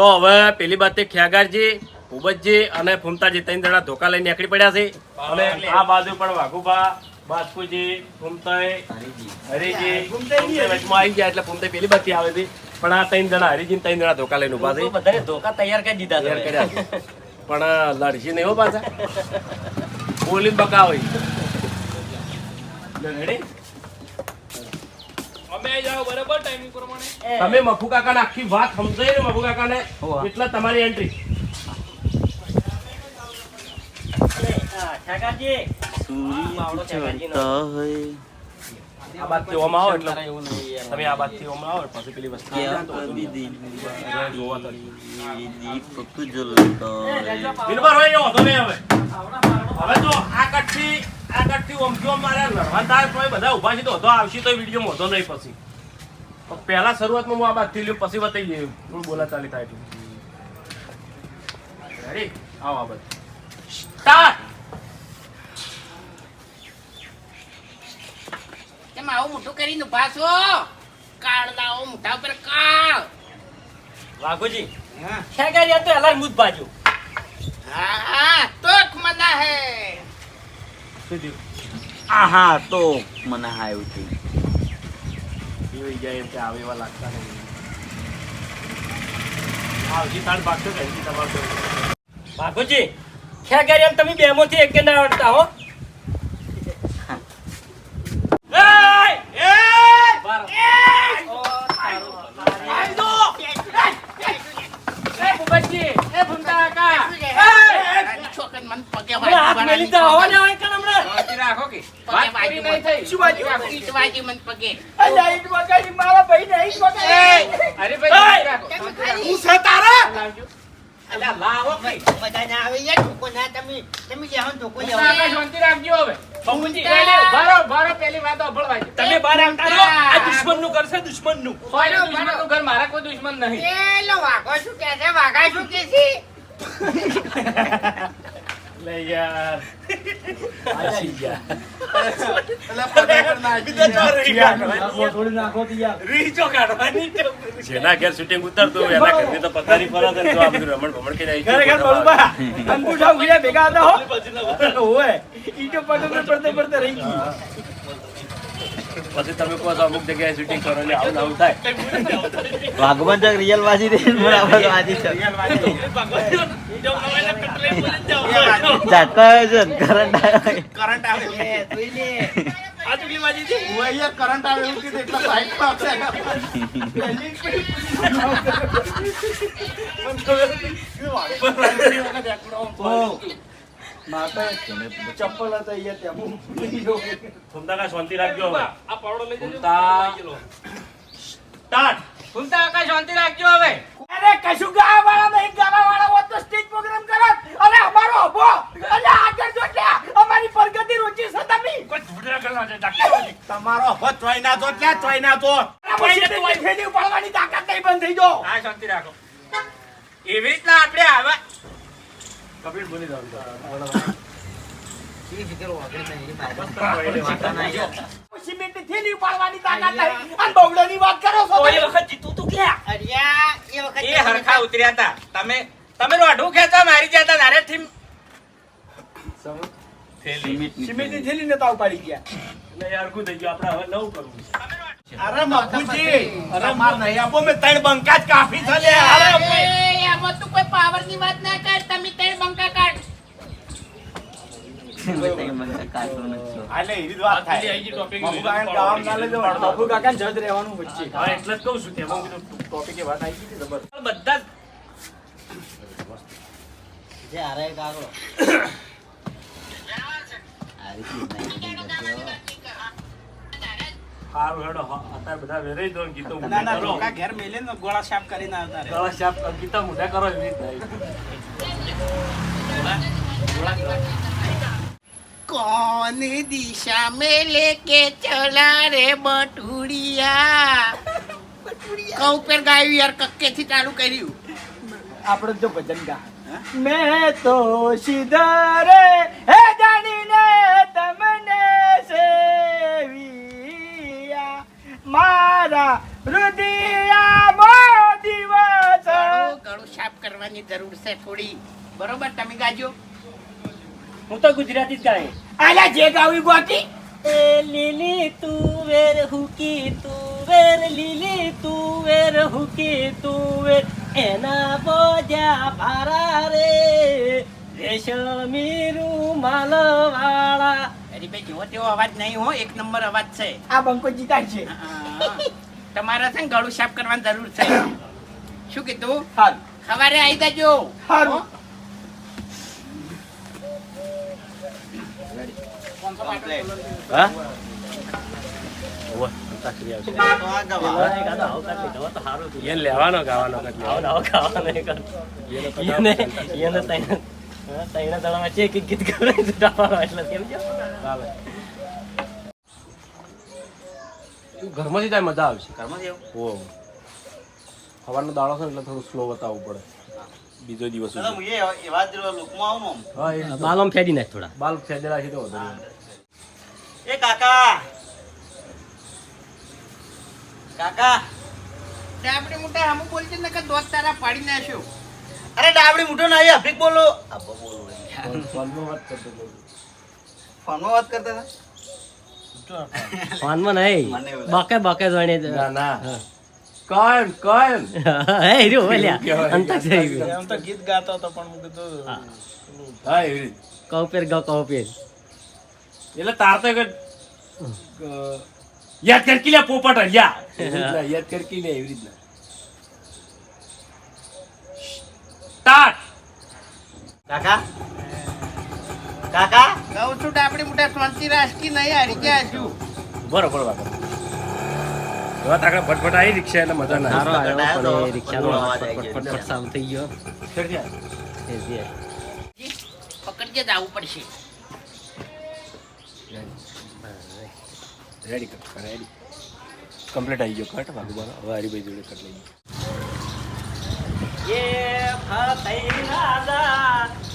તો હવે પેલી બાતે ખ્યાગારજી ભૂપતજી અને ફૂમતાજી ત્રણ જણા ધોકા લઈને નીકળી પડ્યા છે. અને આ બાજુ પણ વાઘુબા બાસ્કુજી ફૂમતાઈ હરીજી. વચમાં આવી ગયા એટલે ફૂમતાઈ પેલી બાતી આવે છે. પણ આ ત્રણ જણા હરીજી ને ત્રણ જણા ધોકા લઈને ઊભા છે. બધાને ધોકા તૈયાર કરી દીધા તૈયાર કર્યા પણ લડશે નહીં હો પાછા. બોલી બકાવ. રેડી અમે જાઓ બરાબર ટાઈમિંગ પ્રમાણે. તમે મફુ કાકાને આખી વાત સમજાય ને મફુ કાકાને હોવા. એટલે તમારી એન્ટ્રી હા, ઠાકરજી. માવડો ઠાકરજીનો. આ બાજુથી ઓમ આવો એટલે. તારે એવું નહીં યાર. તમે આ બાજુથી ઓમ આવો પછી પેલી વસ્તુ જોવા તો. બિલકુલ હોય. એવો વાંધો નહીં હવે. હવે તો આ કટથી ઓમથી ઓમ મારે લડવા થાય તોય બધા ઊભા છે તો આવશે તો વીડિયો મોટો નહીં પછી. પહેલા શરૂઆતમાં હું આ બાજુથી લ્યો પછી બતાવી બોલા ચાલી થાય રેડી આવો આ બાજુ. સ્ટાર્ટ તેમ આવું મોટું કરીને ઊભા છો? કાળ લાવો ઉપર કાળ. વાઘોજી ઠાકરજી આ તો એલાર મુજ બાજુ. હા તોક મના હે. આહા તો મને હાયું છે એવી જાય એમ કે આવે એવા લાગતા નહીં આવજી તાર ભાગતો કે હજી તમારો ખ્યા ઠાકરજી એમ તમે બેમાંથી એક ના આવડતા હો મન પગે હમણાં. પગે વાજી મન શું વાજી ઈટ વાજી મન પગે બધાને આવે યાર ઢોકો ના તમે તમે લેહો ઢોકો લેહો બાપુજી, તમે તમે બહાર આવતા રહો. આ દુશ્મનનું ઘર છે દુશ્મનનું. એ લો વાઘો શું કે છે? વાઘા શું કે છે? લે યાર. જેના ઘેર શૂટિંગ ઉતરતું એના ઘરની તો પથારી પર જ જો આ બધું રમણ ભમણ કરી ખરેખર બળુબા અંગૂઠા ઉઘડ્યા ભેગા હતા હો. ઓય ઈટો પડતે પડતે પડતે રહી ગઈ. પછી તમે કહો છો અમુક જગ્યાએ શૂટિંગ કરો એટલે આવું આવું થાય. વાઘવન ચક રિયલ વાસી બરાબર વાસી છે. ઝટકો આવ્યો છે કરંટ આવ્યો કરંટ આવે. એ જોઈ લે. આ ચૂંટણી બાજી છે. ઓય યાર કરંટ આવે ચપ્પલ હતા અહીંયા ત્યાં કા શાંતિ રાખજો હવે. આ પાવડો લઈ જજો. ફૂમતા સ્ટાર્ટ. અરે કશું ગાવા વાળા નહીં ગાવા વાળા હોત તો સ્ટેજ પ્રોગ્રામ કરત. અરે અમારો અને આગળ જો અમારી પ્રગતિ રુચિ છે તમે. તમારો અભો તોય ના તો ક્યાં? તોય ના તો પછી તે ફેરી ઉપાડવાની તાકાત નહીં બંધ થઈ જો આ શાંતિ રાખો. એવી રીતના આપણે આવા કપિલ બોલી દો સિમેન્ટની થેલી ઉપાડવાની તાકાત નહીં અને બગડોની વાત કરો છો તો એ તમે. વખત જીતું તું ક્યાં અરિયા એ વખત એ હરખા ઉતર્યા હતા તમે તમે રોઢું ખેંચા મારી જતા તારે થી સિમેન્ટની સિમેન્ટની થેલી નતા ઉપાડી ગયા એટલે યાર કું થઈ ગયું આપણે હવે નવું કરવું છે અરે અરે માર નહીં આપો મેં ત્રણ બંકા જ કાફી છે લે અરે એ આમાં તું કોઈ પાવરની વાત ના કર તમે તે બધા જ જે હારે કાગળો આ રીતની જ નાખી સારું હેડો અત્યારે બધા વેરાઈ દો ગીતો ના ના કરો. ઘેર મેલે ને ગોળા સાફ કરીને આવતા ગળા શાપ ગીતા મોઢા કરો એવી રીતના. कौन दिशा में लेके चला रे बटुड़िया કઉ પર ગાયું યાર કક્કે થી ચાલુ કર્યું આપણે જો ભજન ગા મેં તો સિધારે હે જાણીને તમને સેવિયા મારા હૃદયા મો દિવસ ઘણું ઘણું સાફ કરવાની જરૂર છે થોડી બરોબર તમે ગાજો હું તો ગુજરાતી જ ગાય. આલા જે ગાવી ગોતી. એ લીલી તુવેર હુકી તુવેર લીલી તુવેર હુકી તુવેર એના બોજા ભારા રે. રેશમી રૂમાલ વાળા હરીભાઈ જેવો તેવો અવાજ નહીં હો એક નંબર અવાજ છે. આ બંકો જીતા છે. તમારે છે ને ગળું સાફ કરવાની જરૂર છે. શું કીધું? સવારે આવી જજો. હારું. હો? લેવાનો ગાવાનો મજા આવશે ઓ સવારનો દાડો છે એટલે થોડું સ્લો બતાવવું પડે. બીજો દિવસ બાલમ ફેરી નાખ થોડા. બાલ ફેરી રાખી તો. એ કાકા. કાકા. ડાબડી મોટા હમ બોલજે ને કે દોસ્ત તારા પાડી નાખ્યો અરે ડાબડી મોટો ના આવી અફીક બોલો. ફોનમાં વાત કરતો હતો. ફોનમાં વાત કરતા હતા? ફોનમાં નહીં. બકે બકે જોઈને ના ના. કોણ કોણ? હે હીરો બોલ્યા કહેવાય. અંતાક્ષરી એમ તો ગીત ગાતો હતો પણ હું કીધું હા. એવી પેર કૌપેર ગૌ કૌપેર એટલે તાર તો યાદ કરકી લે પોપટ હલ્યા યાદ કરકી લે એવી રીતના. સ્ટાર્ટ કાકા? કાકા? કહું છું આપણી મોટા શાંતિ રાખી નહીં હારી ગયા છું. બરોબર વાત હવે તાકડે ફટફટ આવી રિક્ષા એટલે મજા ના આવી. ફટફટ સામ થઈ ગયો. ફેર ગયા. એ જે. પકડજે જ આવવું પડશે. રેડી કટ રેડી કમ્પ્લીટ આવી ગયો કટ બાકી બોલો હવે હરીભાઈ જોડે કટ લઈ ગયો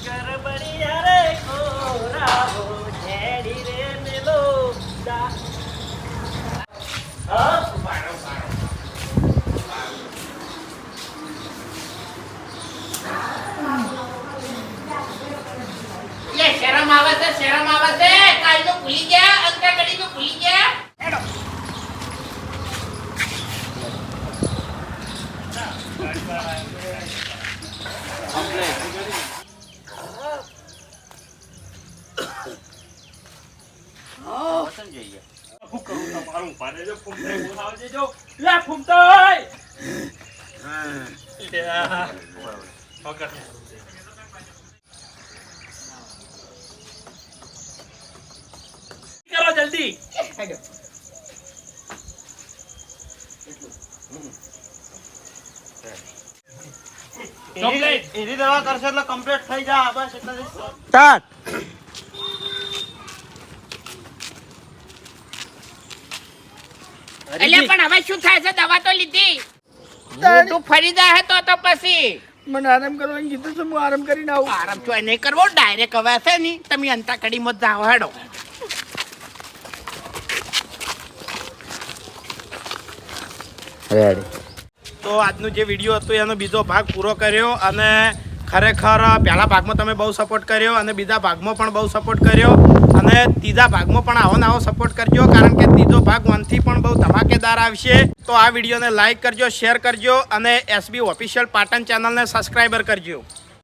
ગરબડિયા રે ખોરા પાડે જો લે. કરો જલ્દી. એની દવા કરશે એટલે કમ્પ્લીટ થઈ જા. બસ એટલે સ્ટાર્ટ. એટલે પણ હવે શું થાય છે? દવા તો લીધી. તું ફરી જાય તો તો પછી. મને આરામ કરવાનું કીધું છે હું આરામ કરીને આવું. આરામ તો નહીં કરવો ડાયરેક્ટ હવે છે નહીં તમે અંતા કડી જ જાઓ હેડો. તો આજનો જે વીડિયો હતો એનો બીજો ભાગ પૂરો કર્યો અને ખરેખર પહેલા ભાગમાં તમે બહુ સપોર્ટ કર્યો અને બીજા ભાગમાં પણ બહુ સપોર્ટ કર્યો. અને ત્રીજા ભાગમાં પણ આવો આવો સપોર્ટ કરજો, કારણ કે ત્રીજો ભાગ વનથી પણ બહુ ધમાકેદાર આવશે. તો આ વિડીયોને લાઇક કરજો શેર કરજો અને એસબી ઓફિશિયલ પાટણ ચેનલને સબસ્ક્રાઈબર કરજો.